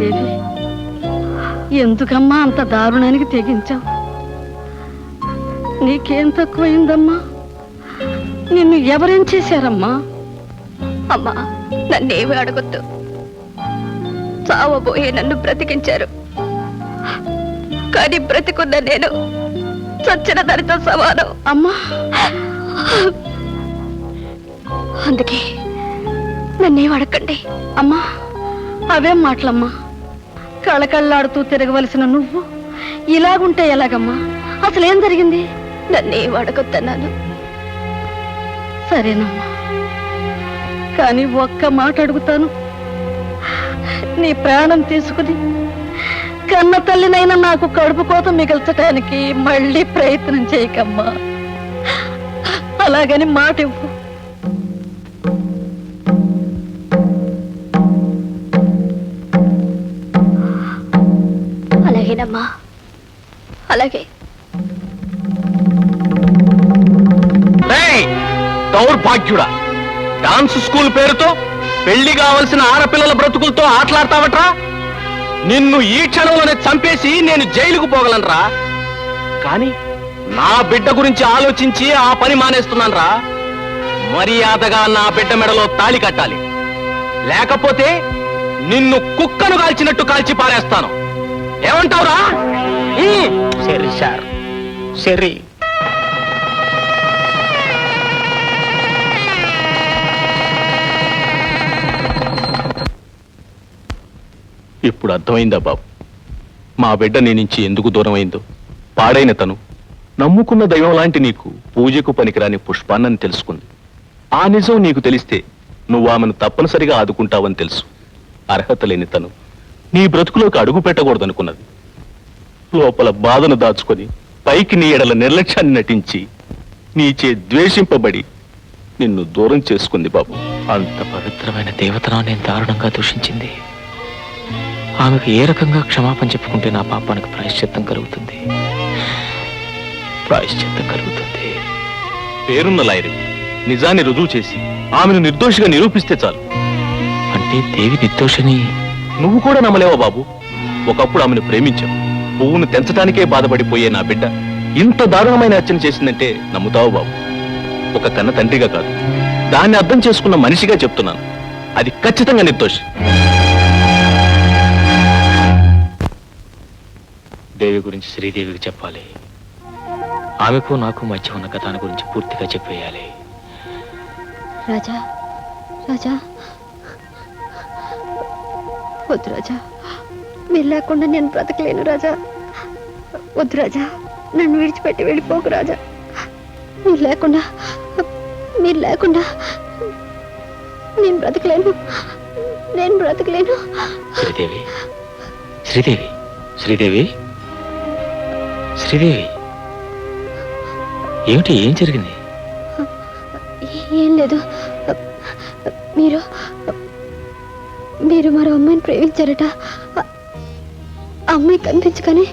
శ్రీదేవి ఎందుకమ్మా అంత దారుణానికి తెగించావు? నీకేం తక్కువైందమ్మా? నిన్ను ఎవరేం చేశారమ్మా? అమ్మా నన్నేమి అడగొద్దు. చావబోయే నన్ను బ్రతికించారు. కానీ బ్రతికున్న నేను చచ్చిన దానితో సమానం. అమ్మా! అందుకే నన్నేం అడగండి. అమ్మా! అవేం మాటలమ్మా? కళకళ్ళాడుతూ తిరగవలసిన నువ్వు? ఇలాగుంటే ఎలాగమ్మా? అసలేం జరిగింది? నన్నే వాడకొద్దన్నాను సరేనమ్మా. కానీ ఒక్క మాట అడుగుతాను. నీ ప్రాణం తీసుకుని కన్న తల్లినైనా నాకు కడుపు కోత మిగల్చటానికి మళ్ళీ ప్రయత్నం చేయకమ్మా. అలాగని మాట ఇవ్వు అలాగేనమ్మా అలాగే. దౌర్భాగ్యుడా. డాన్స్ స్కూల్ పేరుతో పెళ్ళి కావలసిన ఆడపిల్లల బ్రతుకులతో ఆటలాడతావట్రా? నిన్ను ఈ క్షణంలోనే చంపేసి నేను జైలుకు పోగలనరా? కానీ నా బిడ్డ గురించి ఆలోచించి ఆ పని మానేస్తున్నానరా. మర్యాదగా నా బిడ్డ మెడలో తాళి కట్టాలి. లేకపోతే నిన్ను కుక్కను కాల్చినట్టు కాల్చి పారేస్తాను. ఏమంటావురా? సరే సార్. సరే. ఇప్పుడు అర్థమైందా బాబు? మా బిడ్డ నీ నుంచి ఎందుకు దూరం అయిందో పాడైన తను. నమ్ముకున్న దైవం లాంటి నీకు పూజకు పనికిరాని పుష్పాన్నని తెలుసుకుంది. ఆ నిజం నీకు తెలిస్తే నువ్వు ఆమెను తప్పనిసరిగా ఆదుకుంటావని తెలుసు. అర్హత లేని తను. నీ బ్రతుకులోకి అడుగు పెట్టకూడదనుకున్నది. లోపల బాధను దాచుకొని పైకి నీ ఎడల నిర్లక్ష్యాన్ని నటించి నీచే ద్వేషింపబడి నిన్ను దూరం చేసుకుంది బాబు. అంత పవిత్రమైన దేవతను నేను దారుణంగా దూషించింది. ఆమెకు ఏ రకంగా క్షమాపణ చెప్పుకుంటే నా పాపానికి ప్రాయశ్చిత్తం కలుగుతుంది? ప్రాయశ్చిత్తం కలుగుతుంది. పేరున్న లాయరు నిజాన్ని రుజువు చేసి ఆమెను నిర్దోషిగా నిరూపిస్తే చాలు. అంటే దేవి నిర్దోషని నువ్వు కూడా నమ్మలేవా బాబు? ఒకప్పుడు ఆమెను ప్రేమించావు. పువ్వును తెంచడానికే బాధపడిపోయే నా బిడ్డ ఇంత దారుణమైన హత్యను చేసిందంటే నమ్ముతావు బాబు? ఒక కన్న తండ్రిగా కాదు. దాన్ని అర్థం చేసుకున్న మనిషిగా చెప్తున్నాను. అది ఖచ్చితంగా నిర్దోషి. దేవి గురించి శ్రీదేవికి చెప్పాలి. ఆమెకు నాకు మధ్య ఉన్న కథాన్ని గురించి పూర్తిగా చెప్పేయాలి. రాజా రాజా. వద్దు రాజా. మీరు లేకుండా నేను బ్రతకలేను రాజా. వద్దు రాజా. నన్ను విడిచిపెట్టి వెళ్ళిపోకు రాజా. మీరు లేకుండా మీరు లేకుండా నేను బ్రతకలేను. నేను బ్రతకలేను. శ్రీదేవి శ్రీదేవి శ్రీదేవి శ్రీదేవి. ఏమిటి ఏం జరిగింది? ఏం లేదు. మీరు మీరు మరో అమ్మాయిని ప్రేమించారట. అమ్మాయి కనిపించగానే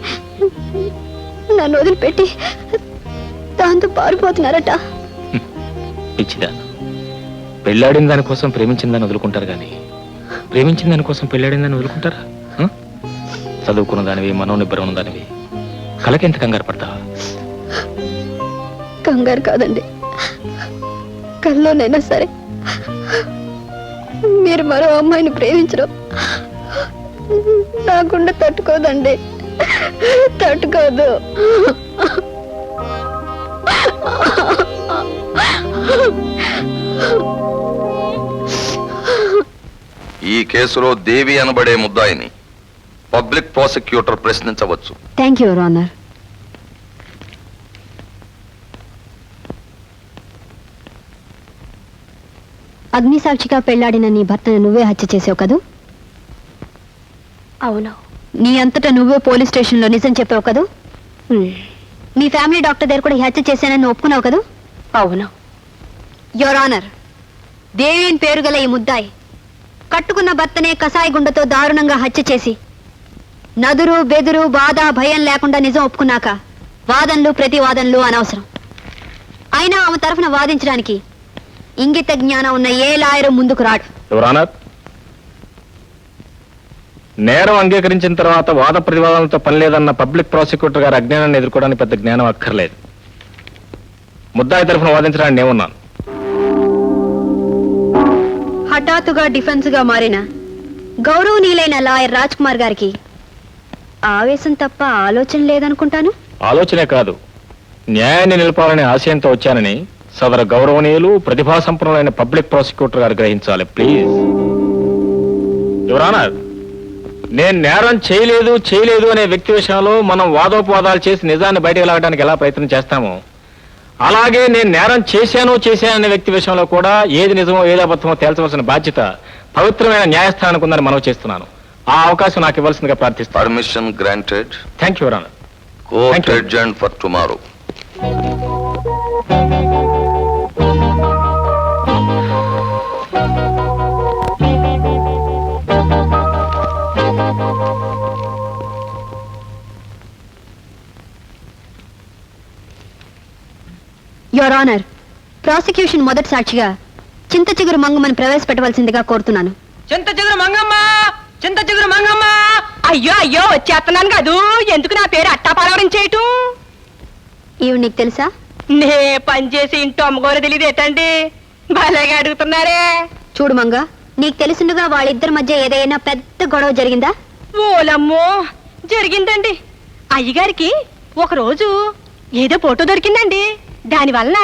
నన్ను వదిలిపెట్టి దాంతో పారిపోతున్నారట. పెళ్ళాడిన దానికోసం ప్రేమించిన దాన్ని వదులుకుంటారు కానీ ప్రేమించిన దానికోసం పెళ్ళాడిన దాన్ని వదులుకుంటారా? చదువుకున్న దానివి మనోనిబ్బరం ఉన్న దానివి కలకెంత కంగారు పడతావా? కంగారు కాదండి. కల్లోనైనా సరే మీరు మరో అమ్మాయిని ప్రేమించడం నా గుండె తట్టుకోదండి. తట్టుకోదు. ఈ కేసులో దేవి అనబడే ముద్దాయిని పబ్లిక్ ప్రాసిక్యూటర్ ప్రశ్నించవచ్చు. థ్యాంక్ యూ ఆనర్ అగ్నిసాక్షిగా పెళ్ళాడిన నీ భర్తను నువ్వే హత్య చేసావు కదూ? అవును. నీ అంతటా నువ్వే పోలీస్ స్టేషన్లో నిజం చెప్పావు కదూ? మీ ఫ్యామిలీ డాక్టర్ దగ్గర కూడా హత్య చేశానని ఒప్పుకున్నావు కదూ? అవును. యోర్ ఆనర్ దేవి అని పేరు గల ఈ ముద్దాయి కట్టుకున్న భర్తనే కసాయి గుండెతో దారుణంగా హత్య చేసి నదురు బెదురు బాధ భయం లేకుండా నిజం ఒప్పుకున్నాక వాదనలు ప్రతివాదనలు అనవసరం. అయినా ఆమె తరఫున వాదించడానికి ఇంగిత జ్ఞానం ఉన్న ఏ లాయరు ముందుకు రాడు. నేరం అంగీకరించిన తర్వాత వాద ప్రతివాదాలతో పని లేదన్న పబ్లిక్ ప్రాసిక్యూటర్ గారి అజ్ఞానాన్ని ఎదుర్కోవడానికి పెద్ద జ్ఞానం అక్కర్లేదు. ముద్దాయి తరఫున వాదించడానికి నేనున్నాను. హఠాత్తుగా డిఫెన్స్గా మారిన గౌరవనీయులైన లాయర్ రాజ్ కుమార్ గారికి ఆవేశం తప్ప ఆలోచన లేదనుకుంటాను? ఆలోచనే కాదు. న్యాయాన్ని నిలపాలనే ఆశయంతో వచ్చానని సదరు గౌరవనీయులు ప్రతిభా సంపన్నులైన పబ్లిక్ ప్రాసిక్యూటర్ గారు గ్రహించాలి ప్లీజ్. యువరానర్ నేను నేరం చేయలేదు చేయలేదు అనే వ్యక్తి విషయంలో మనం వాదోపవాదాలు చేసి నిజాన్ని బయటకు లాగడానికి ఎలా ప్రయత్నం చేస్తామో? అలాగే నేను నేరం చేశాను చేశాను అనే వ్యక్తి విషయంలో కూడా ఏది నిజమో ఏది అబద్ధమో తేల్చవలసిన బాధ్యత పవిత్రమైన న్యాయస్థానానికి ఉందని మనవి చేస్తున్నాను. ఆ అవకాశం నాకు ఇవ్వాల్సిందిగా ప్రార్థిస్తాను permission granted thank you your honour court. Adjourn for tomorrow your honour prosecution మొదటి సాక్షిగా చింత చిగురు మంగమని ప్రవేశపెట్టవలసిందిగా కోరుతున్నాను. చింత చిగురు మంగమ్మ! చింత చిగురు మంగమ్మ! అయ్యో అయ్యో వచ్చేస్తున్నాను కదూ. ఎందుకు నా పేరు అట్టా పలవరం చేయటం? ఈవిడ నీకు తెలుసా? నే పనిచేసి ఇంటో అమ్మగోరు తెలియదు ఏంటండి? భలేగా అడుగుతున్నారే. చూడు మంగ నీకు తెలిసిండుగా వాళ్ళిద్దరి మధ్య ఏదైనా పెద్ద గొడవ జరిగిందా? ఓలమ్మో జరిగిందండి. అయ్యగారికి ఒకరోజు ఏదో ఫోటో దొరికిందండి. దానివల్ల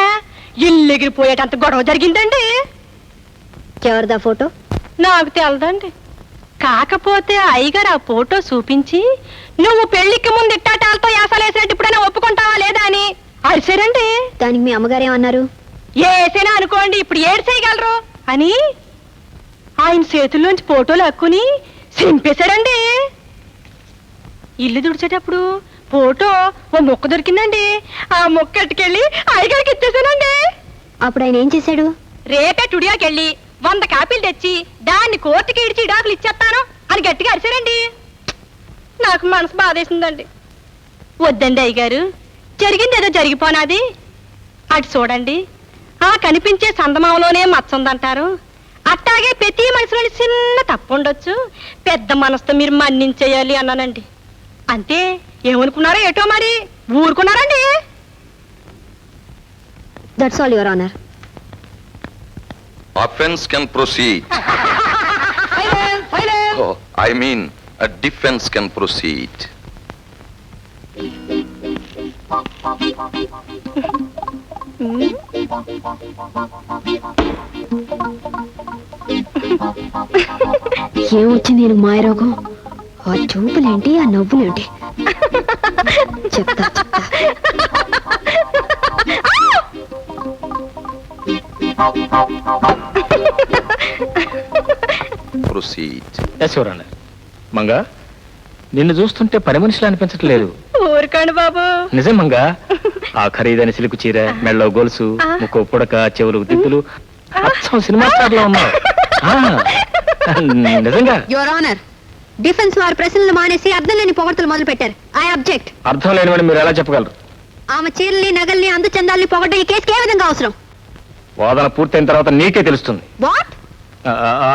ఇల్లు ఎగిరిపోయేటంత గొడవ జరిగిందండి. ఎవరిదా ఫోటో? నాకు తెలదండి. కాకపోతే అయ్యగారు ఆ ఫోటో చూపించి నువ్వు పెళ్ళికి ముందు ఇట్టాటాలతో యాసలేసినట్టు ఇప్పుడైనా ఒప్పుకుంటావా లేదా అని అరిసారండి దానికి మీ అమ్మగారు ఏమన్నారు? ఏసైనా అనుకోండి ఇప్పుడు ఏడు చేయగలరు అని ఆయన చేతుల్లోంచి ఫోటోలు హక్కుని సింపేశాడండి ఇల్లు తుడిచేటప్పుడు ఫోటో ఓ మొక్క దొరికిందండి. ఆ మొక్క ఎట్టుకెళ్ళి అయ్యగారికి ఇచ్చేసానండి. అప్పుడు ఆయన ఏం చేశాడు? రేపే టుడియోకెళ్ళి వంద కాపీలు తెచ్చి దాన్ని కోర్టుకి ఇడిచి డాకులు ఇచ్చేస్తాను అని గట్టిగా అరిచారండి నాకు మనసు బాధేసిందండి. వద్దండి అయ్యగారు జరిగింది ఏదో జరిగిపోనాది. అటు చూడండి ఆ కనిపించే సందమావలోనే మచ్చ ఉందంటారు. అట్టాగే ప్రతి మనిషిలోని చిన్న తప్పు ఉండొచ్చు. పెద్ద మనసుతో మీరు మన్నించేయాలి అన్నానండి. అంతే. ఏమనుకున్నారో ఏటో మరి? ఊరుకున్నారండి? That's all your honour offence can proceed I mean defence can proceed ఏమొచ్చింది నేను మాయరోగం? ఆ చూపులేంటి ఆ నవ్వులేంటి? చెప్తా చెప్తా. Proceed yes your honour Manga? నిన్ను చూస్తుంటే పని మనిషిలా అనిపించట్లేదు. ఊరుకోండి బాబు. నిజం మంగ? ఆ ఖరీదైన సిలుకు చీర మెళ్ళో గొలుసు ముక్కు పుడక చెవులకు దిద్దులు అచ్చం సినిమా స్టార్లో ఉన్నావు. ఆ, నిజంగా? యువర్ ఆనర్ డిఫెన్స్ వారి ప్రశ్నలు మానేసి అర్థం లేని పొగడ్తలు మొదలు పెట్టారు ఐ అబ్జెక్ట్ అర్థం లేనివని మీరు ఎలా చెప్పగలరు? ఆమె చీరల్ని నగల్ని అందచందాల్ని పొగడ్డం ఈ కేసుకి ఏ విధంగా అవసరం? వాదన పూర్తయిన తర్వాత నీకే తెలుస్తుంది. వాట్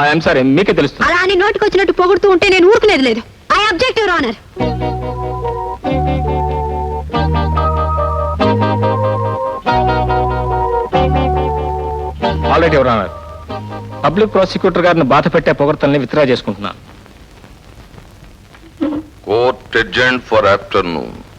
ఐఎమ్ సారీ మీకే తెలుస్తుంది. అలా అని నోటికి వచ్చినట్టు పొగుడుతూ ఉంటే నేను ఊరుకునేది లేదు. I object your honour already your honour public prosecutor గారిని బాధ పెట్టే పొగడ్తల్ని విత్డ్రా చేసుకుంటున్నాను. Court adjourn for afternoon